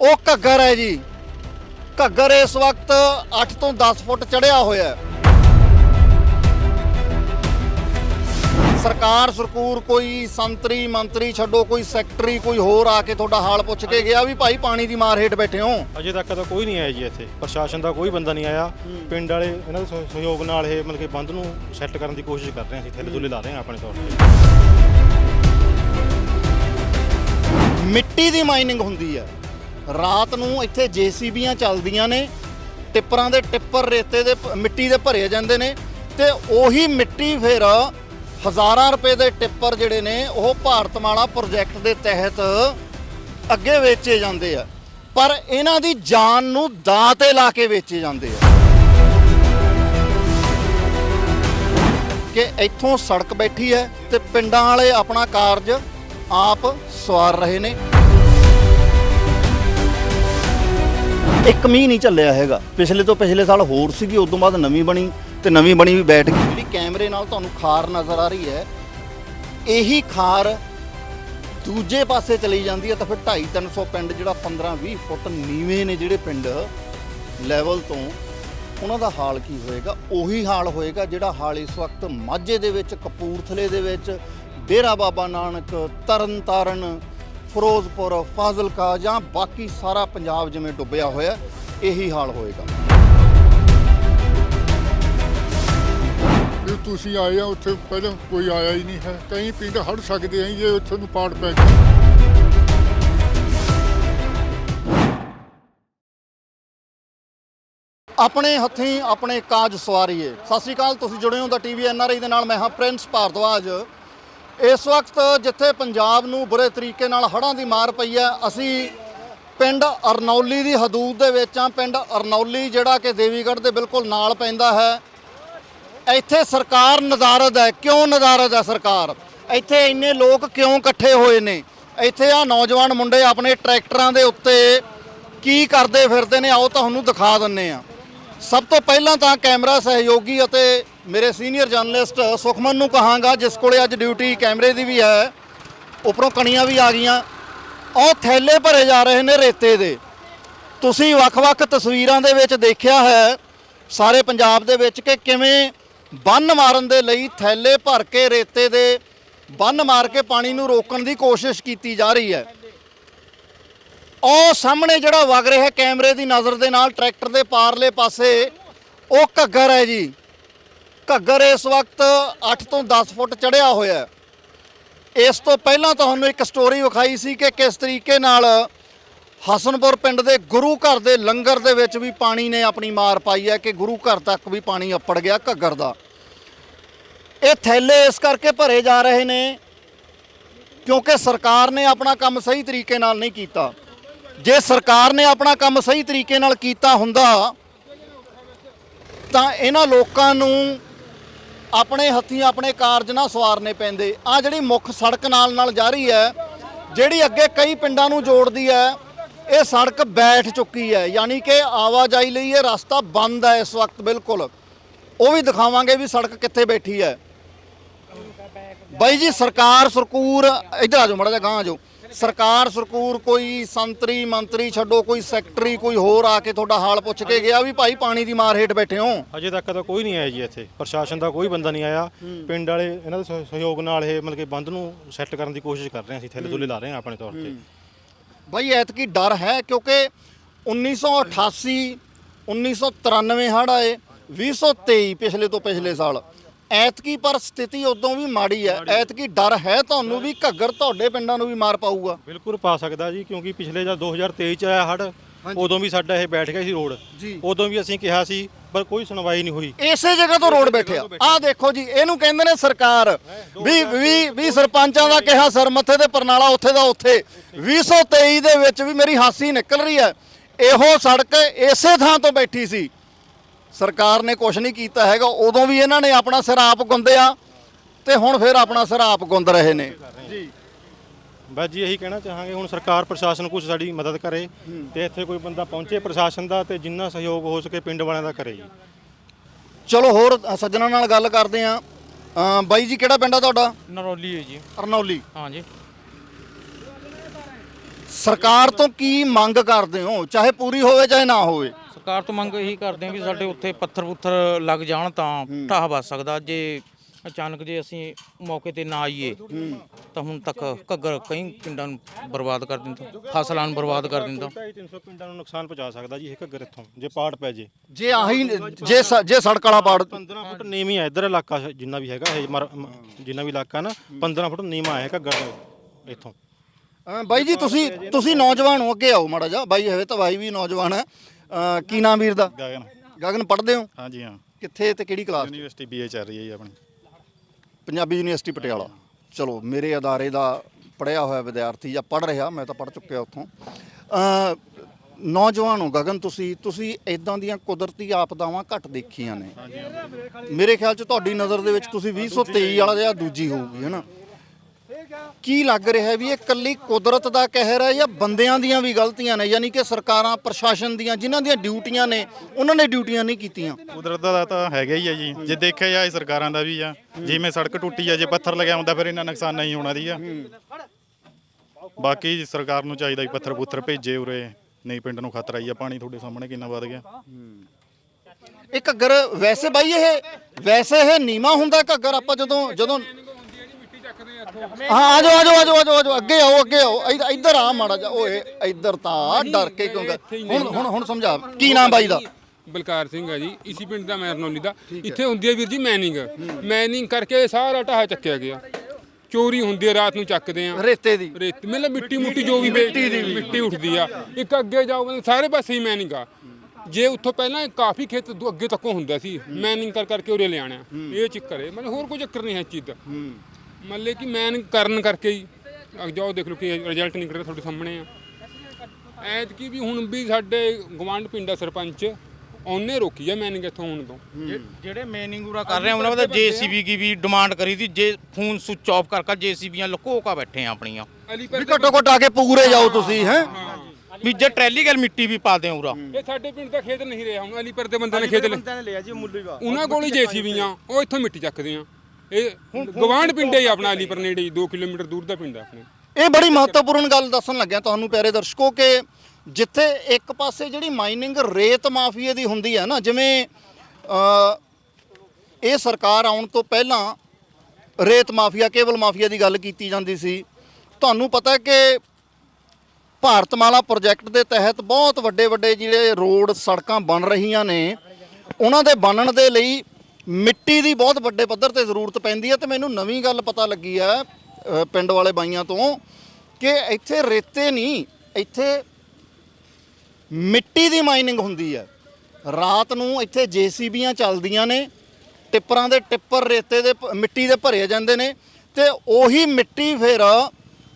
ਉਹ ਘੱਗਰ ਹੈ ਜੀ। ਘੱਗਰ ਇਸ ਵਕਤ 8 ਤੋਂ 10 ਫੁੱਟ ਚੜਿਆ ਹੋਇਆ ਹੈ। ਸਰਕਾਰ ਸਰਕੂਰ ਕੋਈ ਸੰਤਰੀ ਮੰਤਰੀ ਛੱਡੋ ਕੋਈ ਸੈਕਟਰੀ ਕੋਈ ਹੋਰ ਆ ਕੇ ਤੁਹਾਡਾ ਹਾਲ ਪੁੱਛ ਕੇ ਗਿਆ ਵੀ ਭਾਈ ਪਾਣੀ ਦੀ ਮਾਰ ਹੇਠ ਬੈਠੇ ਹੋ। ਅਜੇ ਤੱਕ ਤਾਂ ਕੋਈ ਨਹੀਂ ਆਇਆ ਜੀ ਇੱਥੇ। ਪ੍ਰਸ਼ਾਸਨ ਦਾ ਕੋਈ ਬੰਦਾ ਨਹੀਂ ਆਇਆ। ਪਿੰਡ ਵਾਲੇ ਇਹਨਾਂ ਦੇ ਸਹਿ- ਸਹਿਯੋਗ ਨਾਲ ਇਹ ਮਤਲਬ ਕਿ ਬੰਦ ਨੂੰ ਸੈੱਟ ਕਰਨ ਦੀ ਕੋਸ਼ਿਸ਼ ਕਰ ਰਹੇ ਹਾਂ ਅਸੀਂ ਥੱਲੇ ਥੁੱਲੇ ਲਾ ਰਹੇ ਹਾਂ ਆਪਣੇ ਤੌਰ ਤੇ। ਮਿੱਟੀ ਦੀ ਮਾਈਨਿੰਗ ਹੁੰਦੀ ਹੈ। ਰਾਤ ਨੂੰ ਇੱਥੇ ਜੀਸੀਬੀਆਂ ਚੱਲਦੀਆਂ ਨੇ, ਟਿੱਪਰਾਂ ਦੇ ਟਿੱਪਰ ਰੇਤੇ ਦੇ ਮਿੱਟੀ ਦੇ ਭਰੇ ਜਾਂਦੇ ਨੇ ਤੇ ਉਹੀ ਮਿੱਟੀ ਫਿਰ ਹਜ਼ਾਰਾਂ ਰੁਪਏ ਦੇ ਟਿੱਪਰ ਜਿਹੜੇ ਨੇ, ਉਹ ਭਾਰਤਮਾਲਾ ਪ੍ਰੋਜੈਕਟ ਦੇ ਤਹਿਤ ਅੱਗੇ ਵੇਚੇ ਜਾਂਦੇ ਆ। ਪਰ ਇਹਨਾਂ ਦੀ ਜਾਨ ਨੂੰ ਦਾਅ ਤੇ ਲਾ ਕੇ ਵੇਚੇ ਜਾਂਦੇ ਆ। ਕਿ ਇੱਥੋਂ ਸੜਕ ਬੈਠੀ ਹੈ ਤੇ ਪਿੰਡਾਂ ਵਾਲੇ ਆਪਣਾ ਕਾਰਜ ਆਪ ਸਵਾਰ ਰਹੇ ਨੇ। ਇੱਕ ਮੀਂਹ ਨਹੀਂ ਚੱਲਿਆ ਹੈਗਾ। ਪਿਛਲੇ ਤੋਂ ਪਿਛਲੇ ਸਾਲ ਹੋਰ ਸੀਗੀ, ਉਦੋਂ ਬਾਅਦ ਨਵੀਂ ਬਣੀ ਤੇ ਨਵੀਂ ਬਣੀ ਵੀ ਬੈਠ ਗਈ। ਜਿਹੜੀ ਕੈਮਰੇ ਨਾਲ ਤੁਹਾਨੂੰ ਖਾਰ ਨਜ਼ਰ ਆ ਰਹੀ ਹੈ, ਇਹੀ ਖਾਰ ਦੂਜੇ ਪਾਸੇ ਚਲੀ ਜਾਂਦੀ ਹੈ ਤਾਂ ਫਿਰ 2.5 300 ਪਿੰਡ ਜਿਹੜਾ 15 20 ਫੁੱਟ ਨੀਵੇਂ ਨੇ ਜਿਹੜੇ ਪਿੰਡ ਲੈਵਲ ਤੋਂ, ਉਹਨਾਂ ਦਾ ਹਾਲ ਕੀ ਹੋਏਗਾ? ਉਹੀ ਹਾਲ ਹੋਏਗਾ ਜਿਹੜਾ ਹਾਲ ਇਸ ਵਕਤ ਮਾਝੇ ਦੇ ਵਿੱਚ, ਕਪੂਰਥਲੇ ਦੇ ਵਿੱਚ, ਡੇਰਾ ਬਾਬਾ ਨਾਨਕ, ਤਰਨਤਾਰਨ ਫਿਰੋਜ਼ਪੁਰ ਫਾਜ਼ਿਲਕਾ ਜਾਂ ਬਾਕੀ ਸਾਰਾ ਪੰਜਾਬ ਜਿਵੇਂ ਡੁੱਬਿਆ ਹੋਇਆ ਇਹੀ ਹਾਲ ਹੋਏਗਾ। ਵੀ ਤੁਸੀਂ ਆਏ ਆ ਉੱਥੇ ਪਹਿਲਾਂ ਕੋਈ ਆਇਆ ਹੀ ਨਹੀਂ ਹੈ। ਕਈ ਪਿੰਡ ਹੜ ਸਕਦੇ ਆ ਜੇ ਉੱਥੇ ਨੂੰ ਪਾੜ ਪੈ ਗਿਆ ਆਪਣੇ ਹੱਥੀਂ ਆਪਣੇ ਕਾਜ ਸਵਾਰੀਏ। ਸਤਿ ਸ੍ਰੀ ਅਕਾਲ ਤੁਸੀਂ ਜੁੜੇ ਹੋ ਦਾ ਟੀਵੀ ਐਨਆਰਆਈ ਦੇ ਨਾਲ। ਮੈਂ ਹਾਂ ਪ੍ਰਿੰਸ ਭਾਰਦਵਾਜ। ਇਸ ਵਕਤ ਜਿੱਥੇ ਪੰਜਾਬ ਨੂੰ ਬੁਰੇ ਤਰੀਕੇ ਨਾਲ ਹੜ੍ਹਾਂ ਦੀ ਮਾਰ ਪਈ ਹੈ, ਅਸੀਂ ਪਿੰਡ ਅਰਨੌਲੀ ਦੀ ਹਦੂਦ ਦੇ ਵਿੱਚ ਆ ਪਿੰਡ ਅਰਨੌਲੀ ਜਿਹੜਾ ਕਿ ਦੇਵੀਗੜ੍ਹ ਦੇ ਬਿਲਕੁਲ ਨਾਲ ਪੈਂਦਾ ਹੈ। ਇੱਥੇ ਸਰਕਾਰ ਨਦਾਰਦ ਹੈ। ਕਿਉਂ ਨਦਾਰਦ ਹੈ ਸਰਕਾਰ? ਇੱਥੇ ਇੰਨੇ ਲੋਕ ਕਿਉਂ ਇਕੱਠੇ ਹੋਏ ਨੇ? ਇੱਥੇ ਆ ਨੌਜਵਾਨ ਮੁੰਡੇ ਆਪਣੇ ਟਰੈਕਟਰਾਂ ਦੇ ਉੱਤੇ ਕੀ ਕਰਦੇ ਫਿਰਦੇ ਨੇ? ਆਓ ਤੁਹਾਨੂੰ ਦਿਖਾ ਦਿੰਨੇ ਆ ਸਭ ਤੋਂ ਪਹਿਲਾਂ ਤਾਂ ਕੈਮਰਾ ਸਹਿਯੋਗੀ ਅਤੇ ਮੇਰੇ ਸੀਨੀਅਰ ਜਰਨਲਿਸਟ ਸੁਖਮਨ ਨੂੰ ਕਹਾਂਗਾ, ਜਿਸ ਕੋਲੇ ਅੱਜ ਡਿਊਟੀ ਕੈਮਰੇ ਦੀ ਵੀ ਹੈ, ਉੱਪਰੋਂ ਕਣੀਆਂ ਵੀ ਆ ਗਈਆਂ। ਉਹ ਥੈਲੇ ਭਰੇ ਜਾ ਰਹੇ ਨੇ ਰੇਤੇ ਦੇ। ਤੁਸੀਂ ਵੱਖ-ਵੱਖ ਤਸਵੀਰਾਂ ਦੇ ਵਿੱਚ ਦੇਖਿਆ ਹੈ, ਸਾਰੇ ਪੰਜਾਬ ਦੇ ਵਿੱਚ ਕਿ ਕਿਵੇਂ ਬੰਨ ਮਾਰਨ ਦੇ ਲਈ ਥੈਲੇ ਭਰ ਕੇ ਰੇਤੇ ਦੇ ਬੰਨ ਮਾਰ ਕੇ ਪਾਣੀ ਨੂੰ ਰੋਕਣ ਦੀ ਕੋਸ਼ਿਸ਼ ਕੀਤੀ ਜਾ ਰਹੀ ਹੈ। ਉਹ ਸਾਹਮਣੇ ਜਿਹੜਾ ਵਗ ਰਿਹਾ ਕੈਮਰੇ ਦੀ ਨਜ਼ਰ ਦੇ ਨਾਲ ਟਰੈਕਟਰ ਦੇ ਪਾਰਲੇ ਪਾਸੇ, ਉਹ ਘੱਗਰ ਹੈ ਜੀ। ਘੱਗਰ ਇਸ ਵਕਤ 8 ਤੋਂ 10 ਫੁੱਟ ਚੜਿਆ ਹੋਇਆ ਇਸ ਤੋਂ ਪਹਿਲਾਂ ਤੁਹਾਨੂੰ ਇੱਕ ਸਟੋਰੀ ਵਿਖਾਈ ਸੀ ਕਿ ਕਿਸ ਤਰੀਕੇ ਨਾਲ ਹਸਨਪੁਰ ਪਿੰਡ ਦੇ ਗੁਰੂ ਘਰ ਦੇ ਲੰਗਰ ਦੇ ਵਿੱਚ ਵੀ ਪਾਣੀ ਨੇ ਆਪਣੀ ਮਾਰ ਪਾਈ ਹੈ ਕਿ ਗੁਰੂ ਘਰ ਤੱਕ ਵੀ ਪਾਣੀ ਅੱਪੜ ਗਿਆ ਘੱਗਰ ਦਾ। ਇਹ ਥੈਲੇ ਇਸ ਕਰਕੇ ਭਰੇ ਜਾ ਰਹੇ ਨੇ ਕਿਉਂਕਿ ਸਰਕਾਰ ਨੇ ਆਪਣਾ ਕੰਮ ਸਹੀ ਤਰੀਕੇ ਨਾਲ ਨਹੀਂ ਕੀਤਾ। ਜੇ ਸਰਕਾਰ ਨੇ ਆਪਣਾ ਕੰਮ ਸਹੀ ਤਰੀਕੇ ਨਾਲ ਕੀਤਾ ਹੁੰਦਾ ਤਾਂ ਇਹਨਾਂ ਲੋਕਾਂ ਨੂੰ ਆਪਣੇ ਹੱਥੀਂ ਆਪਣੇ ਕਾਰਜ ਨਾ ਸਵਾਰਨੇ ਪੈਂਦੇ। ਆ ਜਿਹੜੀ ਮੁੱਖ ਸੜਕ ਨਾਲ ਨਾਲ ਜਾ ਰਹੀ ਹੈ, ਜਿਹੜੀ ਅੱਗੇ ਕਈ ਪਿੰਡਾਂ ਨੂੰ ਜੋੜਦੀ ਹੈ, ਇਹ ਸੜਕ ਬੈਠ ਚੁੱਕੀ ਹੈ। ਯਾਨੀ ਕਿ ਆਵਾਜਾਈ ਲਈ ਇਹ ਰਸਤਾ ਬੰਦ ਹੈ ਇਸ ਵਕਤ, ਬਿਲਕੁਲ। ਉਹ ਵੀ ਦਿਖਾਵਾਂਗੇ ਵੀ ਸੜਕ ਕਿੱਥੇ ਬੈਠੀ ਹੈ। ਬਾਈ ਜੀ, ਸਰਕਾਰ, ਸਰਕੂਰ, ਇੱਧਰ ਆ ਜਾਓ, ਮੜਾ ਜਾ ਗਾਂ ਆ ਜਾਓ। ਸਰਕਾਰ ਸਰਕੂਰ ਕੋਈ ਸੰਤਰੀ ਮੰਤਰੀ ਛੱਡੋ ਕੋਈ ਸੈਕਟਰੀ ਕੋਈ ਹੋਰ ਆ ਕੇ ਤੁਹਾਡਾ ਹਾਲ ਪੁੱਛ ਕੇ ਗਿਆ ਵੀ ਭਾਈ ਪਾਣੀ ਦੀ ਮਾਰ ਹੇਠ ਬੈਠੇ ਹੋ। ਅਜੇ ਤੱਕ ਤਾਂ ਕੋਈ ਨਹੀਂ ਆਇਆ ਜੀ ਇੱਥੇ। ਪ੍ਰਸ਼ਾਸਨ ਦਾ ਕੋਈ ਬੰਦਾ ਨਹੀਂ ਆਇਆ। ਪਿੰਡ ਵਾਲੇ ਇਹਨਾਂ ਦੇ ਸਹਿ- ਸਹਿਯੋਗ ਨਾਲ ਇਹ ਮਤਲਬ ਕਿ ਬੰਦ ਨੂੰ ਸੈੱਟ ਕਰਨ ਦੀ ਕੋਸ਼ਿਸ਼ ਕਰ ਰਹੇ ਹਾਂ ਅਸੀਂ ਥੱਲੇ ਥੁੱਲੇ ਲਾ ਰਹੇ ਹਾਂ ਆਪਣੇ ਤੌਰ ਤੇ। ਬਾਈ ਐਤਕੀ ਡਰ ਹੈ ਕਿਉਂਕਿ 1988 1993 ਹੜ੍ਹ ਆਏ 2023 ਪਿਛਲੇ ਤੋਂ ਪਿਛਲੇ ਸਾਲ। ਐਤਕੀ ਪਰ ਸਥਿਤੀ ਉਦੋਂ ਵੀ ਮਾੜੀ ਹੈ। ਐਤਕੀ ਡਰ ਹੈ ਤੁਹਾਨੂੰ ਵੀ ਘੱਗਰ ਤੁਹਾਡੇ ਪਿੰਡਾਂ ਨੂੰ ਵੀ ਮਾਰ ਪਾਊਗਾ। ਬਿਲਕੁਲ ਪਾ ਸਕਦਾ ਜੀ ਕਿਉਂਕਿ ਪਿਛਲੇ ਜਦ 2023 ਚ ਆਇਆ ਹੜ ਉਦੋਂ ਵੀ ਸਾਡਾ ਇਹ ਬੈਠ ਗਿਆ ਸੀ ਰੋਡ। ਜੀ। ਉਦੋਂ ਵੀ ਅਸੀਂ ਕਿਹਾ ਸੀ ਪਰ ਕੋਈ ਸੁਣਵਾਈ ਨਹੀਂ ਹੋਈ। ਇਸੇ ਜਗ੍ਹਾ ਤੋਂ ਰੋਡ ਬੈਠਿਆ ਆਹ ਦੇਖੋ ਜੀ ਇਹਨੂੰ ਕਹਿੰਦੇ ਨੇ ਸਰਕਾਰ। ਵੀ ਵੀ ਵੀ ਸਰਪੰਚਾਂ ਦਾ ਕਿਹਾ ਸਰ ਮੱਥੇ ਤੇ ਪਰਨਾਲਾ ਉੱਥੇ ਦਾ ਉੱਥੇ। 2023 ਦੇ ਵਿੱਚ ਵੀ ਮੇਰੀ ਹਾਸੀ ਨਿਕਲ ਰਹੀ ਹੈ। ਇਹੋ ਸੜਕ ਇਸੇ ਥਾਂ ਤੋਂ ਬੈਠੀ ਸੀ। ਸਰਕਾਰ ਨੇ ਕੁਝ ਨਹੀਂ ਕੀਤਾ ਹੈਗਾ ਉਦੋਂ ਵੀ ਇਹਨਾਂ ਨੇ ਆਪਣਾ ਸਿਰ ਆਪ ਗੁੰਦਿਆ ਤੇ ਹੁਣ ਫਿਰ ਆਪਣਾ ਸਿਰ ਆਪ ਗੁੰਦ ਰਹੇ ਨੇ। ਜੀ। ਬਸ ਜੀ ਇਹੀ ਕਹਿਣਾ ਚਾਹਾਂਗੇ ਹੁਣ ਸਰਕਾਰ ਪ੍ਰਸ਼ਾਸਨ ਕੁਝ ਸਾਡੀ ਮਦਦ ਕਰੇ ਤੇ ਇੱਥੇ ਕੋਈ ਬੰਦਾ ਪਹੁੰਚੇ ਪ੍ਰਸ਼ਾਸਨ ਦਾ ਤੇ ਜਿੰਨਾ ਸਹਿਯੋਗ ਹੋ ਸਕੇ ਪਿੰਡ ਵਾਲਿਆਂ ਦਾ ਕਰੇ ਜੀ। ਚਲੋ ਹੋਰ ਸੱਜਣਾ ਨਾਲ ਗੱਲ ਕਰਦੇ ਆਂ ਬਾਈ ਜੀ ਕਿਹੜਾ ਪਿੰਡ ਆ ਤੁਹਾਡਾ? ਨਰੋਲੀ ਹੈ ਜੀ। ਅਰਨੌਲੀ ਹਾਂਜੀ ਸਰਕਾਰ ਤੋਂ ਕੀ ਮੰਗ ਕਰਦੇ ਹੋ ਚਾਹੇ ਪੂਰੀ ਹੋਵੇ ਚਾਹੇ ਨਾ ਹੋਵੇ? ਸਰਕਾਰ ਤੋਂ ਮੰਗ ਇਹੀ ਕਰਦੇ ਹਾਂ ਵੀ ਸਾਡੇ ਉੱਥੇ ਪੱਥਰ ਪੁੱਥਰ ਲੱਗ ਜਾਣ ਤਾਂ ਢਾਹ ਵੱਜ ਸਕਦਾ। ਜੇ ਅਚਾਨਕ ਜੇ ਅਸੀਂ ਮੌਕੇ ਤੇ ਨਾ ਆਈਏ ਤਾਂ ਹੁਣ ਤੱਕ ਘੱਗਰ ਕਈ ਪਿੰਡਾਂ ਨੂੰ ਬਰਬਾਦ ਕਰ ਦਿੰਦਾ ਫਸਲਾਂ ਨੂੰ ਬਰਬਾਦ ਕਰ ਦਿੰਦਾ। 300 ਪਿੰਡਾਂ ਨੂੰ ਨੁਕਸਾਨ ਪਹੁੰਚਾ ਸਕਦਾ ਜੀ ਇਹ ਘੱਗਰ ਇੱਥੋਂ ਜੇ ਪਾੜ ਪੈ ਜੇ। ਜੇ ਆਹੀ ਜੇ ਸ- ਜੇ ਸੜਕ ਵਾਲਾ ਪਾੜ 15 ਫੁੱਟ ਨੀਵੀਂ ਹੈ ਇੱਧਰ ਇਲਾਕਾ ਜਿੰਨਾ ਵੀ ਹੈਗਾ ਇਹ ਮਰ- ਮ- ਜਿੰਨਾ ਵੀ ਇਲਾਕਾ ਨਾ 15 ਫੁੱਟ ਨੀਵਾਂ ਹੈ ਘੱਗਰ ਇੱਥੋਂ। ਅਹ ਬਾਈ ਜੀ ਤੁਸੀਂ ਤੁਸੀਂ ਨੌਜਵਾਨ ਹੋ ਅੱਗੇ ਆਓ ਮਾੜਾ ਜਿਹਾ। ਬਾਈ ਹੈ ਤਾਂ ਬਾਈ ਵੀ ਨੌਜਵਾਨ ਹੈ। ਅਹ ਕੀ ਨਾਮ ਵੀਰ ਦਾ? ਗਗਨ। ਗਗਨ ਪੜ੍ਹਦੇ ਹੋ? ਹਾਂਜੀ ਹਾਂ। ਕਿੱਥੇ ਤੇ ਕਿਹੜੀ ਕਲਾਸ ਯੂਨੀਵਰਸਿਟੀ ਬੀਏ ਚੱਲ ਰਹੀ ਹੈ ਜੀ ਆਪਣੀ। ਪੰਜਾਬੀ ਯੂਨੀਵਰਸਿਟੀ ਪਟਿਆਲਾ। ਚਲੋ ਮੇਰੇ ਅਦਾਰੇ ਦਾ ਪੜਿਆ ਹੋਇਆ ਵਿਦਿਆਰਥੀ ਜਾਂ ਪੜ ਰਿਹਾ ਮੈਂ ਤਾਂ ਪੜ ਚੁੱਕਿਆ ਉੱਥੋਂ। ਅ ਨੌਜਵਾਨ ਹੋ ਗਗਨ ਤੁਸੀਂ ਤੁਸੀਂ ਇਦਾਂ ਦੀਆਂ ਕੁਦਰਤੀ ਆਪਦਾਵਾਂ ਘੱਟ ਦੇਖੀਆਂ ਨੇ। ਮੇਰੇ ਖਿਆਲ ਚ ਤੁਹਾਡੀ ਨਜ਼ਰ ਦੇ ਵਿੱਚ ਤੁਸੀਂ 2023 ਵਾਲਾ ਜਾਂ ਦੂਜੀ ਹੋਊਗੀ ਹੈਨਾ ਕੀ ਲੱਗ ਰਿਹਾ ਹੈ ਵੀ ਇਹ ਕੱਲੀ ਕੁਦਰਤ ਦਾ ਕਹਿਰ ਹੈ ਜਾਂ ਬੰਦਿਆਂ ਦੀਆਂ ਵੀ ਗਲਤੀਆਂ ਨੇ? ਯਾਨੀ ਕਿ ਸਰਕਾਰਾਂ ਪ੍ਰਸ਼ਾਸਨ ਦੀਆਂ ਜਿਨ੍ਹਾਂ ਦੀਆਂ ਡਿਊਟੀਆਂ ਨੇ ਉਹਨਾਂ ਨੇ ਡਿਊਟੀਆਂ ਨਹੀਂ ਕੀਤੀਆਂ? ਕੁਦਰਤ ਦਾ ਤਾਂ ਹੈਗਾ ਹੀ ਆ ਜੀ। ਜੇ ਦੇਖਿਆ ਜਾਏ ਸਰਕਾਰਾਂ ਦਾ ਵੀ ਆ। ਜਿਵੇਂ ਸੜਕ ਟੁੱਟੀ ਆ ਜੇ ਪੱਥਰ ਲੱਗਿਆ ਹੁੰਦਾ ਫਿਰ ਇਹਨਾਂ ਨੁਕਸਾਨ ਨਹੀਂ ਹੋਣਾ ਦੀ ਆ। ਬਾਕੀ ਸਰਕਾਰ ਨੂੰ ਚਾਹੀਦਾ ਵੀ ਪੱਥਰ ਪੁੱਥਰ ਭੇਜੇ ਉਰੇ। ਨਹੀਂ ਪਿੰਡ ਨੂੰ ਖਤਰਾ ਹੀ ਆ। ਪਾਣੀ ਤੁਹਾਡੇ ਸਾਹਮਣੇ ਕਿੰਨਾ ਵੱਧ ਗਿਆ। ਇਹ ਘੱਗਰ ਵੈਸੇ ਬਾਈ ਇਹ ਵੈਸੇ ਇਹ ਨੀਮਾ ਹੁੰਦਾ ਘੱਗਰ? ਆਪਾਂ ਜਦੋਂ ਜਦੋਂ ਹਾਂ ਆ ਜਾਓ ਆ ਜਾਓ ਆ ਜਾਓ ਆ ਜਾਓ, ਆ ਜਾਓ ਅੱਗੇ ਆਓ ਅੱਗੇ ਆਓ। ਇੱਧ- ਇੱਧਰ ਆ ਮਾੜਾ ਜਾ ਓਏ ਇੱਧਰ ਤਾਂ ਡਰ ਕੇ ਕਿਉਂ ਗਾ? ਹੁਣ ਹੁਣ ਹੁਣ ਸਮਝਾ ਕੀ ਨਾਮ ਬਾਈ ਦਾ? ਬਲਕਾਰ ਸਿੰਘ ਆ ਜੀ ਇਸੀ ਪਿੰਡ ਦਾ ਮੈਰਨੋਲੀ ਦਾ। ਇੱਥੇ ਹੁੰਦੀ ਹੈ ਵੀਰ ਜੀ ਮੈਨਿੰਗ ਮੈਨਿੰਗ ਕਰਕੇ ਸਾਰਾ ਢਾਹ ਚੱਕਿਆ ਗਿਆ। ਚੋਰੀ ਹੁੰਦੀ ਹੈ ਰਾਤ ਨੂੰ ਚੱਕਦੇ ਆ। ਰੇਤੇ ਦੀ। ਰੇਤ ਮਤਲਬ ਮਿੱਟੀ ਮੁੱਟੀ ਜੋ ਵੀ ਮਿੱਟੀ ਦੀ ਮਿੱਟੀ ਉੱਠਦੀ ਆ। ਇੱਕ ਅੱਗੇ ਜਾਓ ਮਤਲਬ ਸਾਰੇ ਪਾਸੇ ਹੀ ਮੈਨਿੰਗ ਆ। ਜੇ ਉੱਥੋਂ ਪਹਿਲਾਂ ਕਾਫੀ ਖੇਤ ਦੂ- ਅੱਗੇ ਤੱਕੋਂ ਹੁੰਦਾ ਸੀ ਮੈਨਿੰਗ ਕਰ ਕਰਕੇ ਉਰੇ ਲਿਆਣਾ ਇਹ ਚੱਕਰ ਹੈ। ਮਤਲਬ ਹੋਰ ਕੋਈ ਚੱਕਰ ਨਹੀਂ ਹੈ ਇਸ ਚੀਜ਼ ਦਾ। ਮਤਲਬ ਕਿ ਮੈਨਿੰਗ ਕਰਨ ਕਰਕੇ ਹੀ ਅੱਗੇ ਜਾਓ ਦੇਖ ਲਓ ਕਿ ਰਿਜ਼ਲਟ ਨਿਕਲ ਰਿਹਾ ਤੁਹਾਡੇ ਸਾਹਮਣੇ ਆ। ਐਤਕੀ ਵੀ ਹੁਣ ਵੀ ਸਾਡੇ ਗਵਾਂਢ ਪਿੰਡ ਦਾ ਸਰਪੰਚ ਉਹਨੇ ਰੋਕੀ ਆ ਮੈਨਿੰਗ ਇੱਥੋਂ ਹੁਣ ਤੋਂ। ਜਿਹੜੇ ਮੇਨਿੰਗ ਉਰਾ ਕਰ ਰਹੇ ਆ ਉਹਨਾਂ ਦਾ ਜੀਸੀਬੀ ਦੀ ਵੀ ਡਿਮਾਂਡ ਕਰੀ ਸੀ ਜੇ ਫੋਨ ਸੁਚ ਆਫ ਕਰ ਕਰ ਜੀਸੀਬੀਆਂ ਲੁਕੋ ਕਾ ਬੈਠੇ ਆ ਆਪਣੀਆਂ। ਵੀ ਘੱਟੋ ਘੱਟ ਆ ਕੇ ਪੂਰੇ ਜਾਓ ਤੁਸੀਂ ਹੈ ਵੀ ਜੇ ਟਰੈਲੀ ਗੱਲ ਮਿੱਟੀ ਵੀ ਪਾ ਦੇ ਉਰਾ। ਇਹ ਸਾਡੇ ਪਿੰਡ ਦਾ ਖੇਤ ਨਹੀਂ ਰਿਹਾ ਹੁਣ ਅਲੀਪੁਰ ਦੇ ਬੰਦੇ ਨੇ ਖੇਤ ਲਿਆ। ਉਹਨਾਂ ਕੋਲ ਹੀ ਜੇਸੀਬੀਆਂ ਉਹ ਇੱਥੋਂ ਮਿੱਟੀ ਚੱਕਦੇ ਆ। ਇਹ ਗਵਾਂਢ ਪਿੰਡ ਹੀ ਆਪਣਾ ਅਲੀਪੁਰ ਨੇੜੇ ਹੀ 2 ਕਿਲੋਮੀਟਰ ਦੂਰ ਦਾ ਪਿੰਡ ਆ ਆਪਣੇ। ਇਹ ਬੜੀ ਮਹੱਤਵਪੂਰਨ ਗੱਲ ਦੱਸਣ ਲੱਗਿਆ ਤੁਹਾਨੂੰ ਪਿਆਰੇ ਦਰਸ਼ਕੋ ਕਿ ਜਿੱਥੇ ਇੱਕ ਪਾਸੇ ਜਿਹੜੀ ਮਾਈਨਿੰਗ ਰੇਤ ਮਾਫੀਏ ਦੀ ਹੁੰਦੀ ਹੈ ਨਾ ਜਿਵੇਂ ਇਹ ਸਰਕਾਰ ਆਉਣ ਤੋਂ ਪਹਿਲਾਂ ਰੇਤ ਮਾਫੀਆ ਕੇਵਲ ਮਾਫੀਆ ਦੀ ਗੱਲ ਕੀਤੀ ਜਾਂਦੀ ਸੀ। ਤੁਹਾਨੂੰ ਪਤਾ ਹੈ ਕਿ ਭਾਰਤਮਾਲਾ ਪ੍ਰੋਜੈਕਟ ਦੇ ਤਹਿਤ ਬਹੁਤ ਵੱਡੇ ਵੱਡੇ ਜਿਹੜੇ ਰੋਡ ਸੜਕਾਂ ਬਣ ਰਹੀਆਂ ਨੇ ਉਹਨਾਂ ਦੇ ਬਣਨ ਦੇ ਲਈ ਮਿੱਟੀ ਦੀ ਬਹੁਤ ਵੱਡੇ ਪੱਧਰ ਤੇ ਜ਼ਰੂਰਤ ਪੈਂਦੀ ਹੈ ਤੇ ਮੈਨੂੰ ਨਵੀਂ ਗੱਲ ਪਤਾ ਲੱਗੀ ਹੈ ਪਿੰਡ ਵਾਲੇ ਬਾਈਆਂ ਤੋਂ ਕਿ ਇੱਥੇ ਰੇਤੇ ਨਹੀਂ, ਇੱਥੇ ਮਿੱਟੀ ਦੀ ਮਾਈਨਿੰਗ ਹੁੰਦੀ ਹੈ। ਰਾਤ ਨੂੰ ਇੱਥੇ ਜੀਸੀਬੀਆਂ ਚੱਲਦੀਆਂ ਨੇ, ਟਿੱਪਰਾਂ ਦੇ ਟਿੱਪਰ ਰੇਤੇ ਦੇ ਮਿੱਟੀ ਦੇ ਭਰੇ ਜਾਂਦੇ ਨੇ ਤੇ ਉਹੀ ਮਿੱਟੀ ਫਿਰ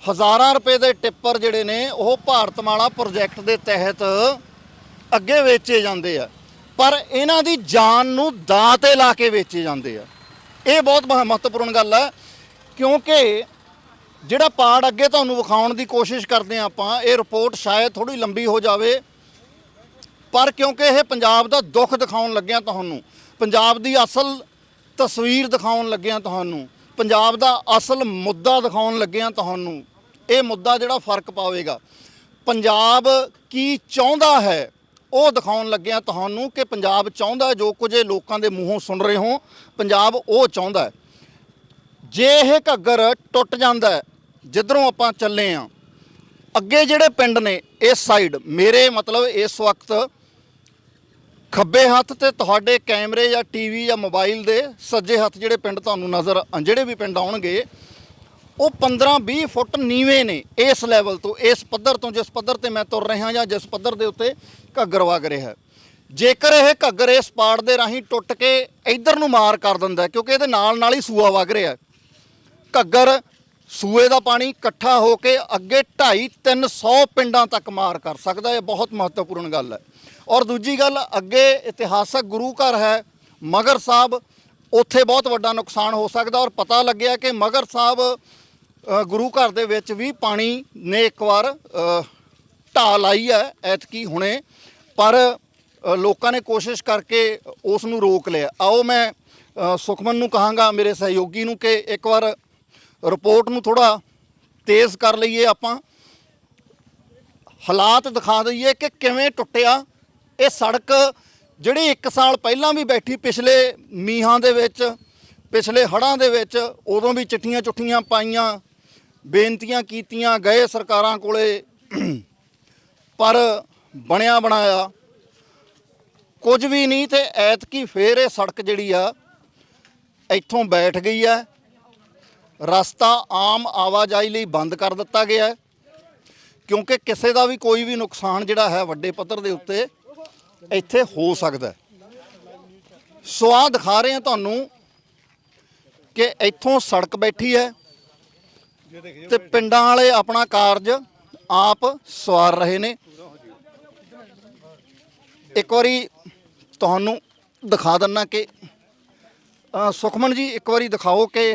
ਹਜ਼ਾਰਾਂ ਰੁਪਏ ਦੇ ਟਿੱਪਰ ਜਿਹੜੇ ਨੇ, ਉਹ ਭਾਰਤਮਾਲਾ ਪ੍ਰੋਜੈਕਟ ਦੇ ਤਹਿਤ ਅੱਗੇ ਵੇਚੇ ਜਾਂਦੇ ਆ। ਪਰ ਇਹਨਾਂ ਦੀ ਜਾਨ ਨੂੰ ਦਾਅ ਤੇ ਲਾ ਕੇ ਵੇਚੇ ਜਾਂਦੇ ਆ। ਇਹ ਬਹੁਤ ਮਹੱਤਵਪੂਰਨ ਗੱਲ ਹੈ, ਕਿਉਂਕਿ ਜਿਹੜਾ ਪਾੜ ਅੱਗੇ ਤੁਹਾਨੂੰ ਵਿਖਾਉਣ ਦੀ ਕੋਸ਼ਿਸ਼ ਕਰਦੇ ਆ ਆਪਾਂ, ਇਹ ਰਿਪੋਰਟ ਸ਼ਾਇਦ ਥੋੜੀ ਲੰਬੀ ਹੋ ਜਾਵੇ, ਪਰ ਕਿਉਂਕਿ ਇਹ ਪੰਜਾਬ ਦਾ ਦੁੱਖ ਦਿਖਾਉਣ ਲੱਗਿਆ ਤੁਹਾਨੂੰ, ਪੰਜਾਬ ਦੀ ਅਸਲ ਤਸਵੀਰ ਦਿਖਾਉਣ ਲੱਗਿਆ ਤੁਹਾਨੂੰ, ਪੰਜਾਬ ਦਾ ਅਸਲ ਮੁੱਦਾ ਦਿਖਾਉਣ ਲੱਗਿਆ ਤੁਹਾਨੂੰ, ਇਹ ਮੁੱਦਾ ਜਿਹੜਾ ਫ਼ਰਕ ਪਾਵੇਗਾ। ਪੰਜਾਬ ਕੀ ਚਾਹੁੰਦਾ ਹੈ ਉਹ ਦਿਖਾਉਣ ਲੱਗਿਆ ਤੁਹਾਨੂੰ ਕਿ ਪੰਜਾਬ ਚਾਹੁੰਦਾ ਜੋ ਕੁਝ ਇਹ ਲੋਕਾਂ ਦੇ ਮੂੰਹੋਂ ਸੁਣ ਰਹੇ ਹੋ, ਪੰਜਾਬ ਉਹ ਚਾਹੁੰਦਾ ਹੈ। ਜੇ ਇਹ ਘੱਗਰ ਟੁੱਟ ਜਾਂਦਾ ਜਿੱਧਰੋਂ ਆਪਾਂ ਚੱਲੇ ਆ, ਅੱਗੇ ਜਿਹੜੇ ਪਿੰਡ ਨੇ ਇਸ ਸਾਈਡ ਮੇਰੇ ਮਤਲਬ ਇਸ ਵਕਤ ਖੱਬੇ ਹੱਥ ਤੇ ਤੁਹਾਡੇ ਕੈਮਰੇ ਜਾਂ ਟੀਵੀ ਜਾਂ ਮੋਬਾਈਲ ਦੇ ਸੱਜੇ ਹੱਥ ਜਿਹੜੇ ਪਿੰਡ ਤੁਹਾਨੂੰ ਨਜ਼ਰ ਜਿਹੜੇ ਵੀ ਪਿੰਡ ਆਉਣਗੇ ਉਹ 15-20 ਫੁੱਟ ਨੀਵੇਂ ਨੇ ਇਸ ਲੈਵਲ ਤੋਂ, ਇਸ ਪੱਧਰ ਤੋਂ, ਜਿਸ ਪੱਧਰ ਤੇ ਮੈਂ ਤੁਰ ਰਿਹਾ ਜਾਂ ਜਿਸ ਪੱਧਰ ਦੇ ਉੱਤੇ ਘੱਗਰ ਵਗ ਰਿਹਾ ਜੇਕਰ ਇਹ ਘੱਗਰ ਇਸ ਪਾੜ ਦੇ ਰਾਹੀਂ ਟੁੱਟ ਕੇ ਇੱਧਰ ਨੂੰ ਮਾਰ ਕਰ ਦਿੰਦਾ ਕਿਉਂਕਿ ਇਹਦੇ ਨਾਲ ਨਾਲ ਹੀ ਸੂਆ ਵਗ ਰਿਹਾ ਘੱਗਰ ਸੂਏ ਦਾ ਪਾਣੀ ਇਕੱਠਾ ਹੋ ਕੇ ਅੱਗੇ 2.5 300 ਪਿੰਡਾਂ ਤੱਕ ਮਾਰ ਕਰ ਸਕਦਾ ਇਹ ਬਹੁਤ ਮਹੱਤਵਪੂਰਨ ਗੱਲ ਹੈ। ਔਰ ਦੂਜੀ ਗੱਲ, ਅੱਗੇ ਇਤਿਹਾਸਕ ਗੁਰੂ ਘਰ ਹੈ, ਮਗਰ ਸਾਹਿਬ, ਉੱਥੇ ਬਹੁਤ ਵੱਡਾ ਨੁਕਸਾਨ ਹੋ ਸਕਦਾ ਔਰ ਪਤਾ ਲੱਗਿਆ ਕਿ ਮਗਰ ਸਾਹਿਬ ਗੁਰੂ ਘਰ ਦੇ ਵਿੱਚ ਵੀ ਪਾਣੀ ਨੇ ਇੱਕ ਵਾਰ ਅ, ਢਾਹ ਲਾਈ ਹੈ ਐਤਕੀ ਹੁਣੇ ਪਰ ਲੋਕਾਂ ਨੇ ਕੋਸ਼ਿਸ਼ ਕਰਕੇ ਉਸ ਨੂੰ ਰੋਕ ਲਿਆ। ਆਓ ਮੈਂ ਸੁਖਮਨ ਨੂੰ ਕਹਾਂਗਾ ਮੇਰੇ ਸਹਿਯੋਗੀ ਨੂੰ ਕਿ ਇੱਕ ਵਾਰ ਰਿਪੋਰਟ ਨੂੰ ਥੋੜਾ ਤੇਜ਼ ਕਰ ਲਈਏ ਆਪਾਂ। ਹਾਲਾਤ ਦਿਖਾ ਦਈਏ ਕਿ ਕਿਵੇਂ ਟੁੱਟਿਆ ਇਹ ਸੜਕ ਜਿਹੜੀ 1 ਸਾਲ ਪਹਿਲਾਂ ਵੀ ਬੈਠੀ ਪਿਛਲੇ ਮੀਂਹਾਂ ਦੇ ਵਿੱਚ ਪਿਛਲੇ ਹੜ੍ਹਾਂ ਦੇ ਵਿੱਚ ਉਦੋਂ ਵੀ ਚਿੱਠੀਆਂ ਚੁੱਠੀਆਂ ਪਾਈਆਂ। ਬੇਨਤੀਆਂ ਕੀਤੀਆਂ ਗਏ ਸਰਕਾਰਾਂ ਕੋਲੇ, ਪਰ ਬਣਿਆ ਬਣਾਇਆ ਕੁਝ ਵੀ ਨਹੀਂ ਤੇ ਐਤਕੀ ਫੇਰ ਇਹ ਸੜਕ ਜਿਹੜੀ ਆ, ਇੱਥੋਂ ਬੈਠ ਗਈ ਹੈ ਰਸਤਾ ਆਮ ਆਵਾਜਾਈ ਲਈ ਬੰਦ ਕਰ ਦਿੱਤਾ ਗਿਆ ਹੈ, ਕਿਉਂਕਿ ਕਿਸੇ ਦਾ ਵੀ ਕੋਈ ਵੀ ਨੁਕਸਾਨ ਜਿਹੜਾ ਹੈ ਵੱਡੇ ਪੱਧਰ ਦੇ ਉੱਤੇ ਇੱਥੇ ਹੋ ਸਕਦਾ ਹੈ। ਸੋ ਆਹ ਦਿਖਾ ਰਹੇ ਹਾਂ ਤੁਹਾਨੂੰ ਕਿ ਇੱਥੋਂ ਸੜਕ ਬੈਠੀ ਹੈ ਤੇ ਪਿੰਡਾਂ ਵਾਲੇ ਆਪਣਾ ਕਾਰਜ ਆਪ ਸਵਾਰ ਰਹੇ ਨੇ। ਇੱਕ ਵਾਰੀ ਤੁਹਾਨੂੰ ਦਿਖਾ ਦਿੰਨਾ ਕਿ ਸੁਖਮਨ ਜੀ, ਇੱਕ ਵਾਰੀ ਦਿਖਾਓ ਕਿ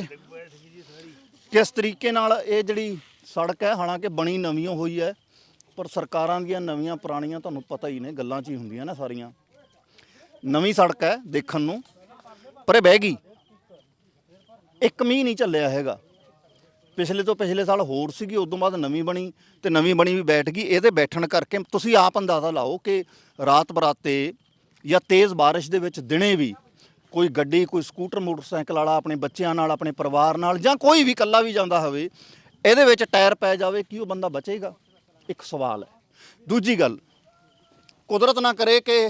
ਕਿਸ ਤਰੀਕੇ ਨਾਲ ਇਹ ਜਿਹੜੀ ਸੜਕ ਹੈ, ਹਾਲਾਂਕਿ ਬਣੀ ਨਵੀਂ ਹੋਈ ਹੈ, ਪਰ ਸਰਕਾਰਾਂ ਦੀਆਂ ਨਵੀਆਂ ਪੁਰਾਣੀਆਂ ਤੁਹਾਨੂੰ ਪਤਾ ਹੀ ਨੇ, ਗੱਲਾਂ 'ਚ ਹੀ ਹੁੰਦੀਆਂ ਨੇ ਸਾਰੀਆਂ। ਨਵੀਂ ਸੜਕ ਹੈ ਦੇਖਣ ਨੂੰ, ਪਰ ਇਹ ਬਹਿ ਗਈ। ਇੱਕ ਮੀਂਹ ਨਹੀਂ ਚੱਲਿਆ ਹੈਗਾ। ਪਿਛਲੇ ਤੋਂ ਪਿਛਲੇ ਸਾਲ ਹੋਰ ਸੀਗੀ, ਉਦੋਂ ਬਾਅਦ ਨਵੀਂ ਬਣੀ ਤੇ ਨਵੀਂ ਬਣੀ ਵੀ ਬੈਠ ਗਈ। ਇਹਦੇ ਬੈਠਣ ਕਰਕੇ ਤੁਸੀਂ ਆਪ ਅੰਦਾਜ਼ਾ ਲਾਓ ਕਿ ਰਾਤ ਬਰਾਤੇ ਜਾਂ ਤੇਜ਼ ਬਾਰਿਸ਼ ਦੇ ਵਿੱਚ ਦਿਨੇ ਵੀ ਕੋਈ ਗੱਡੀ, ਕੋਈ ਸਕੂਟਰ, ਮੋਟਰਸਾਈਕਲ ਵਾਲਾ ਆਪਣੇ ਬੱਚਿਆਂ ਨਾਲ, ਆਪਣੇ ਪਰਿਵਾਰ ਨਾਲ ਜਾਂ ਕੋਈ ਵੀ ਇਕੱਲਾ ਵੀ ਜਾਂਦਾ ਹੋਵੇ, ਇਹਦੇ ਵਿੱਚ ਟਾਇਰ ਪੈ ਜਾਵੇ ਕੀ ਉਹ ਬੰਦਾ ਬਚੇਗਾ? ਇੱਕ ਸਵਾਲ ਹੈ। ਦੂਜੀ ਗੱਲ, ਕੁਦਰਤ ਨਾ ਕਰੇ ਕਿ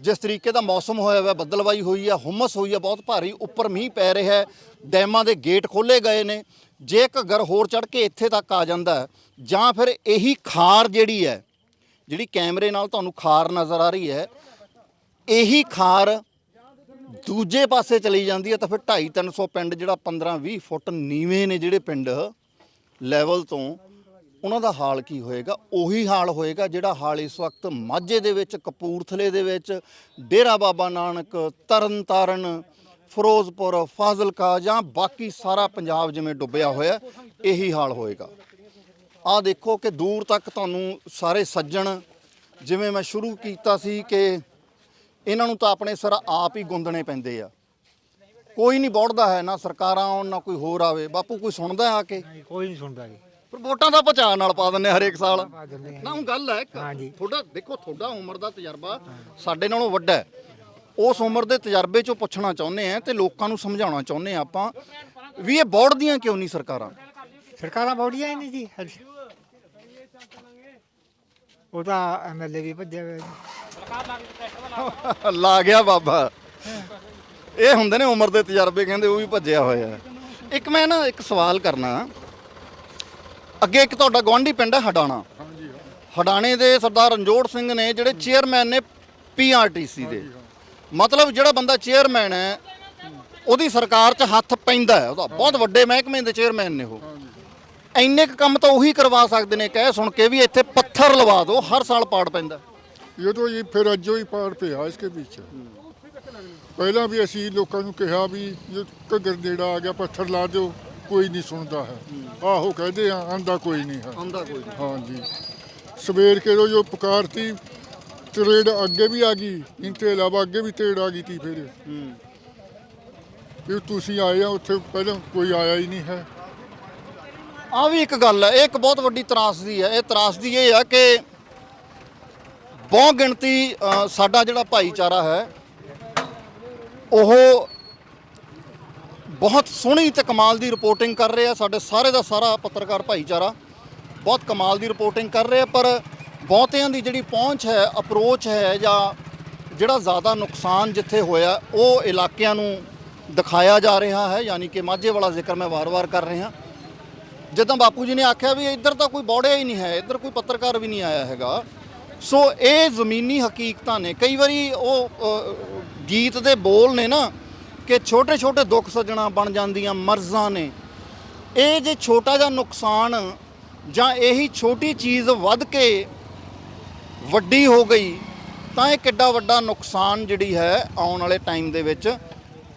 ਜਿਸ ਤਰੀਕੇ ਦਾ ਮੌਸਮ ਹੋਇਆ ਹੋਇਆ, ਬੱਦਲਵਾਈ ਹੋਈ ਹੈ ਹੁਮਸ ਹੋਈ ਹੈ ਬਹੁਤ ਭਾਰੀ, ਉੱਪਰ ਮੀਂਹ ਪੈ ਰਿਹਾ ਹੈ, ਡੈਮਾਂ ਦੇ ਗੇਟ ਖੋਲੇ ਗਏ ਨੇ ਜੇ ਘੱਗਰ ਹੋਰ ਚੜ ਕੇ ਇੱਥੇ ਤੱਕ ਆ ਜਾਂਦਾ ਜਾਂ ਫਿਰ ਇਹੀ ਖਾਰ ਜਿਹੜੀ ਹੈ, ਜਿਹੜੀ ਕੈਮਰੇ ਨਾਲ ਤੁਹਾਨੂੰ ਖਾਰ ਨਜ਼ਰ ਆ ਰਹੀ ਹੈ, ਇਹੀ ਖਾਰ ਦੂਜੇ ਪਾਸੇ ਚਲੀ ਜਾਂਦੀ ਹੈ, ਤਾਂ ਫਿਰ 2.5 300 ਪਿੰਡ ਜਿਹੜਾ 15 20 ਫੁੱਟ ਨੀਵੇਂ ਨੇ ਜਿਹੜੇ ਪਿੰਡ ਲੈਵਲ ਤੋਂ, ਉਹਨਾਂ ਦਾ ਹਾਲ ਕੀ ਹੋਏਗਾ? ਉਹੀ ਹਾਲ ਹੋਏਗਾ ਜਿਹੜਾ ਹਾਲ ਇਸ ਵਕਤ ਮਾਝੇ ਦੇ ਵਿੱਚ, ਕਪੂਰਥਲੇ ਦੇ ਵਿੱਚ, ਡੇਰਾ ਬਾਬਾ ਨਾਨਕ ਤਰਨਤਾਰਨ ਫਿਰੋਜ਼ਪੁਰ ਫਾਜ਼ਿਲਕਾ ਜਾਂ ਬਾਕੀ ਸਾਰਾ ਪੰਜਾਬ ਜਿਵੇਂ ਡੁੱਬਿਆ ਹੋਇਆ ਇਹੀ ਹਾਲ ਹੋਏਗਾ। ਆਹ ਦੇਖੋ ਕਿ ਦੂਰ ਤੱਕ ਤੁਹਾਨੂੰ ਸਾਰੇ ਸੱਜਣ ਜਿਵੇਂ ਮੈਂ ਸ਼ੁਰੂ ਕੀਤਾ ਸੀ ਕਿ ਇਹਨਾਂ ਨੂੰ ਤਾਂ ਆਪਣੇ ਸਿਰ ਆਪ ਹੀ ਗੁੰਦਣੇ ਪੈਂਦੇ ਆ। ਕੋਈ ਨਹੀਂ ਬੋੜਦਾ ਹੈ ਨਾ ਸਰਕਾਰਾਂ ਆਉਣ ਨਾ ਕੋਈ ਹੋਰ ਆਵੇ। ਬਾਪੂ ਕੋਈ ਸੁਣਦਾ ਆ ਕੇ? ਕੋਈ ਨਹੀਂ ਸੁਣਦਾ ਜੀ। ਪਰ ਵੋਟਾਂ ਦਾ ਪਚਾ ਨਾਲ ਪਾ ਦਿੰਨੇ ਹਰੇਕ ਸਾਲ। ਨਾ ਹੁਣ ਗੱਲ ਹੈ ਇੱਕ, ਹਾਂਜੀ। ਤੁਹਾਡਾ ਦੇਖੋ ਤੁਹਾਡਾ ਉਮਰ ਦਾ ਤਜਰਬਾ ਸਾਡੇ ਨਾਲੋਂ ਵੱਡਾ ਹੈ। ਉਸ ਉਮਰ ਦੇ ਤਜਰਬੇ ਚੋਂ ਪੁੱਛਣਾ ਚਾਹੁੰਦੇ ਆ ਤੇ ਲੋਕਾਂ ਨੂੰ ਸਮਝਾਉਣਾ ਚਾਹੁੰਦੇ ਆ ਆਪਾਂ ਵੀ ਇਹ ਬੋੜਦੀਆਂ ਕਿਉਂ ਨਹੀਂ ਸਰਕਾਰਾਂ? ਸਰਕਾਰਾਂ ਬੋੜੀਆਂ ਹੀ ਨਹੀਂ ਜੀ ਹਜੇ। ਉਹ ਤਾਂ ਐਮਐਲਏ ਵੀ ਭੱਜਿਆ ਹੋਇਆ ਜੀ। ਲਾ ਗਿਆ ਬਾਬਾ। ਇਹ ਹੁੰਦੇ ਨੇ ਉਮਰ ਦੇ ਤਜਰਬੇ ਕਹਿੰਦੇ ਉਹ ਵੀ ਭੱਜਿਆ ਹੋਇਆ। ਹੈ। ਇੱਕ ਮੈਂ ਨਾ ਇੱਕ ਸਵਾਲ ਕਰਨਾ। ਅੱਗੇ ਇੱਕ ਤੁਹਾਡਾ ਗਵਾਂਢੀ ਪਿੰਡ ਹੈ ਹਡਾਣਾ। ਹਡਾਣੇ ਦੇ ਸਰਦਾਰ ਰਣਜੋੜ ਸਿੰਘ ਨੇ ਜਿਹੜੇ ਚੇਅਰਮੈਨ ਨੇ ਪੀਆਰਟੀਸੀ ਦੇ। ਮਤਲਬ ਜਿਹੜਾ ਬੰਦਾ ਚੇਅਰਮੈਨ ਹੈ ਉਹਦੀ ਸਰਕਾਰ 'ਚ ਹੱਥ ਪੈਂਦਾ ਹੈ ਉਹਦਾ ਬਹੁਤ ਵੱਡੇ ਮਹਿਕਮੇ ਦੇ ਚੇਅਰਮੈਨ ਨੇ ਉਹ ਇੰਨੇ ਕੁ ਕੰਮ ਤਾਂ ਉਹੀ ਕਰਵਾ ਸਕਦੇ ਨੇ ਕਹਿ ਸੁਣ ਕੇ ਵੀ ਇੱਥੇ ਪੱਥਰ ਲਵਾ ਦਿਓ ਹਰ ਸਾਲ ਪਾੜ ਪੈਂਦਾ ये तो ये फिर अज्जो ही पार पे है इसके पीछे ਪਹਿਲਾਂ ਵੀ ਅਸੀਂ ਲੋਕਾਂ ਨੂੰ ਕਿਹਾ ਵੀ ਇਹ ਘੱਗਰ ਨੇੜਾ ਆ ਗਿਆ ਪੱਥਰ ਲਾ ਦਿਓ ਕੋਈ ਨਹੀਂ ਸੁਣਦਾ ਹੈ ਆਹੋ ਕਹਦੇ ਆ ਆਂਦਾ ਕੋਈ ਨਹੀਂ ਹੈ ਆਉਂਦਾ ਕੋਈ ਨਹੀਂ ਹਾਂਜੀ ਸਵੇਰ ਕੇ ਜੋ ਪੁਕਾਰਤੀ ਤਰੇੜ ਅੱਗੇ ਵੀ ਆ ਗਈ ਇਨਤੇ ਇਲਾਵਾ ਅੱਗੇ ਵੀ ਤਰੇੜ ਆ ਗਈ ਤੀ ਫਿਰ। ਵੀ ਤੁਸੀਂ ਆਏ ਆ ਉੱਥੇ ਪਹਿਲਾਂ ਕੋਈ ਆਇਆ ਹੀ ਨਹੀਂ ਹੈ। ਆ ਵੀ ਇੱਕ ਗੱਲ ਹੈ ਇਹ ਇੱਕ ਬਹੁਤ ਵੱਡੀ ਤਰਾਸਦੀ ਹੈ। ਇਹ ਤਰਾਸਦੀ ਇਹ ਆ ਕਿ ਬਹੁ ਗਿਣਤੀ ਅ, ਸਾਡਾ ਜਿਹੜਾ ਭਾਈਚਾਰਾ ਹੈ ਉਹ ਬਹੁਤ ਸੋਹਣੀ ਤੇ ਕਮਾਲ ਦੀ ਰਿਪੋਰਟਿੰਗ ਕਰ ਰਿਹਾ ਸਾਡੇ ਸਾਰੇ ਦਾ ਸਾਰਾ ਪੱਤਰਕਾਰ ਭਾਈਚਾਰਾ ਬਹੁਤ ਕਮਾਲ ਦੀ ਰਿਪੋਰਟਿੰਗ ਕਰ ਰਿਹਾ ਪਰ ਬਹੁਤਿਆਂ ਦੀ ਜਿਹੜੀ ਪਹੁੰਚ ਹੈ ਅਪਰੋਚ ਹੈ ਜਾਂ ਜਿਹੜਾ ਜ਼ਿਆਦਾ ਨੁਕਸਾਨ ਜਿੱਥੇ ਹੋਇਆ, ਉਹ ਇਲਾਕਿਆਂ ਨੂੰ ਦਿਖਾਇਆ ਜਾ ਰਿਹਾ ਹੈ, ਯਾਨੀ ਕਿ ਮਾਝੇ ਵਾਲਾ ਜ਼ਿਕਰ ਮੈਂ ਵਾਰ-ਵਾਰ ਕਰ ਰਿਹਾ। ਜਦੋਂ ਬਾਪੂ ਜੀ ਨੇ ਆਖਿਆ ਵੀ ਇੱਧਰ ਤਾਂ ਕੋਈ ਬੋੜਿਆ ਹੀ ਨਹੀਂ ਹੈ, ਇੱਧਰ ਕੋਈ ਪੱਤਰਕਾਰ ਵੀ ਨਹੀਂ ਆਇਆ ਹੈਗਾ। ਸੋ ਇਹ ਜ਼ਮੀਨੀ ਹਕੀਕਤਾਂ ਨੇ। ਕਈ ਵਾਰੀ ਉਹ ਗੀਤ ਦੇ ਬੋਲ ਨੇ ਨਾ ਕਿ ਛੋਟੇ ਛੋਟੇ ਦੁੱਖ ਸੱਜਣਾ ਬਣ ਜਾਂਦੀਆਂ ਮਰਜ਼ਾਂ ਨੇ। ਇਹ ਜੇ ਛੋਟਾ ਜਿਹਾ ਨੁਕਸਾਨ ਜਾਂ ਇਹੀ ਛੋਟੀ ਚੀਜ਼ ਵੱਧ ਕੇ ਵੱਡੀ ਹੋ ਗਈ ਤਾਂ ਇਹ ਕਿੱਡਾ ਵੱਡਾ ਨੁਕਸਾਨ ਜਿਹੜੀ ਹੈ ਆਉਣ ਵਾਲੇ ਟਾਈਮ ਦੇ ਵਿੱਚ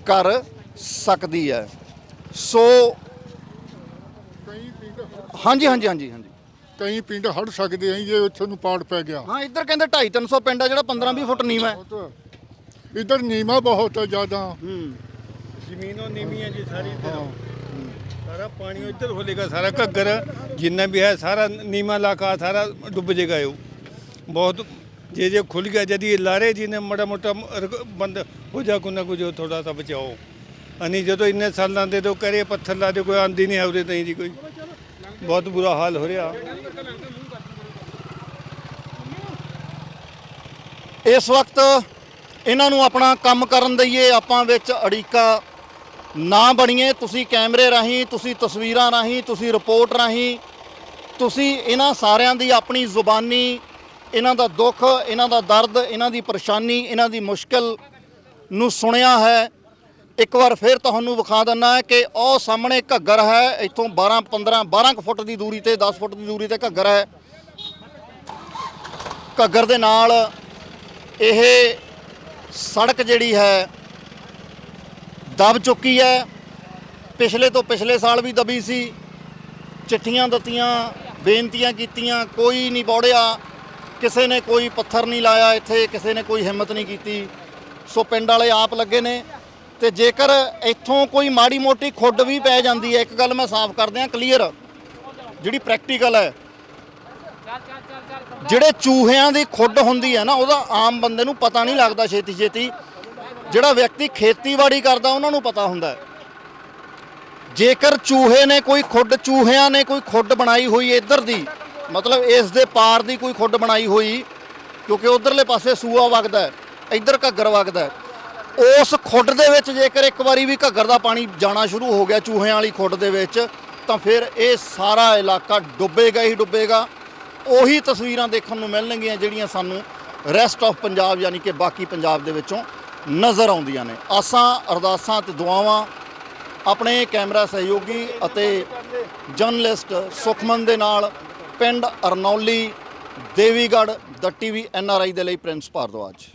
ਕਰ ਸਕਦੀ ਹੈ। ਸੋ ਕਈ ਪਿੰਡ ਹਾਂਜੀ ਹਾਂਜੀ ਹਾਂਜੀ ਹਾਂਜੀ। ਕਈ ਪਿੰਡ ਹੜ ਸਕਦੇ ਆ ਜੇ ਉੱਥੇ ਨੂੰ ਪਾੜ ਪੈ ਗਿਆ। ਹਾਂ ਇੱਧਰ ਕਹਿੰਦੇ 2.5 300 ਪਿੰਡ ਆ ਜਿਹੜਾ 15 20 ਫੁੱਟ ਨੀਵਾਂ ਹੈ। ਬਹੁਤ। ਇਧਰ ਨੀਮਾ ਬਹੁਤ ਹੈ ਜ਼ਿਆਦਾ। ਹੂੰ। ਜ਼ਮੀਨੋਂ ਨੀਵੀਂ ਹੈ ਜੀ ਸਾਰੀ ਹਾਂ। ਸਾਰਾ ਪਾਣੀ ਇੱਧਰ ਹੋਲੇਗਾ ਸਾਰਾ ਘੱਗਰ ਜਿੰਨਾ ਵੀ ਹੈ ਸਾਰਾ ਨੀਮਾ ਇਲਾਕਾ ਸਾਰਾ ਡੁੱਬ ਜਾਏਗਾ ਇਹ। ਬਹੁਤ ਜੇ ਜੇ ਖੁੱਲ ਗਿਆ, ਜਦੀ ਇਹ ਲਾਰੇ ਜੀ ਨੇ ਮੜਾ ਮੋਟਾ ਰਗ- ਬੰਦ ਹੋ ਜਾ ਕੋ ਨਾ ਕੁਝ ਥੋੜਾ ਸਾ ਬਚਾਓ। ਅਨੀ ਜਦੋਂ ਇੰਨੇ ਸਾਲਾਂ ਦੇ ਤੋਂ ਕਰੇ ਪੱਥਰ ਲਾ ਦੇ ਕੋਈ ਆਂਦੀ ਨਹੀਂ ਆਉਰੇ ਨਹੀਂ ਜੀ ਕੋਈ। ਬਹੁਤ ਬੁਰਾ ਹਾਲ ਹੋ ਰਿਹਾ। ਇਸ ਵਕਤ ਇਹਨਾਂ ਨੂੰ ਆਪਣਾ ਕੰਮ ਕਰਨ ਦਈਏ, ਆਪਾਂ ਵਿੱਚ ਅੜੀਕਾ ਨਾ ਬਣੀਏ। ਤੁਸੀਂ ਕੈਮਰੇ ਰਾਹੀਂ, ਤੁਸੀਂ ਤਸਵੀਰਾਂ ਰਾਹੀਂ, ਤੁਸੀਂ ਰਿਪੋਰਟ ਰਾਹੀਂ, ਤੁਸੀਂ ਇਹਨਾਂ ਸਾਰਿਆਂ ਦੀ ਆਪਣੀ ਜ਼ੁਬਾਨੀ ਇਹਨਾਂ ਦਾ ਦੁੱਖ, ਇਹਨਾਂ ਦਾ ਦਰਦ, ਇਹਨਾਂ ਦੀ ਪਰੇਸ਼ਾਨੀ, ਇਹਨਾਂ ਦੀ ਮੁਸ਼ਕਲ ਨੂੰ ਸੁਣਿਆ ਹੈ। ਇੱਕ ਵਾਰ ਫਿਰ ਤੁਹਾਨੂੰ ਵਿਖਾ ਦਿੰਨਾ ਹੈ ਕਿ ਉਹ ਸਾਹਮਣੇ ਘੱਗਰ ਹੈ। ਇੱਥੋਂ 12 15 12 ਕੁ ਫੁੱਟ ਦੀ ਦੂਰੀ ਤੇ 10 ਫੁੱਟ ਦੀ ਦੂਰੀ ਤੇ ਘੱਗਰ ਹੈ। ਘੱਗਰ ਦੇ ਨਾਲ ਇਹ ਸੜਕ ਜਿਹੜੀ ਹੈ, ਦਬ ਚੁੱਕੀ ਹੈ। ਪਿਛਲੇ ਤੋਂ ਪਿਛਲੇ ਸਾਲ ਵੀ ਦਬੀ ਸੀ। ਚਿੱਠੀਆਂ ਦਿੱਤੀਆਂ, ਬੇਨਤੀਆਂ ਕੀਤੀਆਂ, ਕੋਈ ਨਹੀਂ ਬੋੜਿਆ। ਕਿਸੇ ਨੇ ਕੋਈ ਪੱਥਰ ਨਹੀਂ ਲਾਇਆ ਇੱਥੇ, ਕਿਸੇ ਨੇ ਕੋਈ ਹਿੰਮਤ ਨਹੀਂ ਕੀਤੀ। ਸੋ ਪਿੰਡ ਵਾਲੇ ਆਪ ਲੱਗੇ ਨੇ ਤੇ ਜੇਕਰ ਇੱਥੋਂ ਕੋਈ ਮਾੜੀ ਮੋਟੀ ਖੁੱਡ ਵੀ ਪੈ ਜਾਂਦੀ ਹੈ, ਇੱਕ ਗੱਲ ਮੈਂ ਸਾਫ਼ ਕਰ ਦਿਆਂ ਕਲੀਅਰ, ਜਿਹੜੀ ਪ੍ਰੈਕਟੀਕਲ ਹੈ। ਜਿਹੜੇ ਚੂਹਿਆਂ ਦੀ ਖੁੱਡ ਹੁੰਦੀ ਹੈ ਨਾ, ਉਹਦਾ ਆਮ ਬੰਦੇ ਨੂੰ ਪਤਾ ਨਹੀਂ ਲੱਗਦਾ ਛੇਤੀ ਛੇਤੀ। ਜਿਹੜਾ ਵਿਅਕਤੀ ਖੇਤੀਬਾੜੀ ਕਰਦਾ, ਉਹਨਾਂ ਨੂੰ ਪਤਾ ਹੁੰਦਾ ਹੈ। ਜੇਕਰ ਚੂਹੇ ਨੇ ਕੋਈ ਖੁੱਡ, ਚੂਹਿਆਂ ਨੇ ਕੋਈ ਖੁੱਡ ਬਣਾਈ ਹੋਈ ਇੱਧਰ ਦੀ ਮਤਲਬ ਇਸ ਦੇ ਪਾਰ ਦੀ ਕੋਈ ਖੁੱਡ ਬਣਾਈ ਹੋਈ, ਕਿਉਂਕਿ ਉਧਰਲੇ ਪਾਸੇ ਸੂਆ ਵਗਦਾ ਹੈ, ਇੱਧਰ ਘੱਗਰ ਵਗਦਾ ਹੈ। ਉਸ ਖੁੱਡ ਦੇ ਵਿੱਚ ਜੇਕਰ ਇੱਕ ਵਾਰੀ ਵੀ ਘੱਗਰ ਦਾ ਪਾਣੀ ਜਾਣਾ ਸ਼ੁਰੂ ਹੋ ਗਿਆ ਚੂਹਿਆਂ ਵਾਲੀ ਖੁੱਡ ਦੇ ਵਿੱਚ, ਤਾਂ ਫਿਰ ਇਹ ਸਾਰਾ ਇਲਾਕਾ ਡੁੱਬੇਗਾ ਹੀ ਡੁੱਬੇਗਾ। ਉਹੀ ਤਸਵੀਰਾਂ ਦੇਖਣ ਨੂੰ ਮਿਲਣਗੀਆਂ ਜਿਹੜੀਆਂ ਸਾਨੂੰ ਰੈਸਟ ਆਫ ਪੰਜਾਬ ਯਾਨੀ ਕਿ ਬਾਕੀ ਪੰਜਾਬ ਦੇ ਵਿੱਚੋਂ ਨਜ਼ਰ ਆਉਂਦੀਆਂ ਨੇ। ਆਸਾਂ, ਅਰਦਾਸਾਂ ਤੇ ਦੁਆਵਾਂ ਆਪਣੇ ਕੈਮਰਾ ਸਹਿਯੋਗੀ ਅਤੇ ਜਰਨਲਿਸਟ ਸੁਖਮਨ ਦੇ ਨਾਲ ਪਿੰਡ ਅਰਨੌਲੀ ਦੇਵੀਗੜ੍ਹ ਦਾ ਟੀਵੀ ਆਈ ਦੇ ਲਈ ਪ੍ਰਿੰਸ ਭਾਰਦਵਾਜ।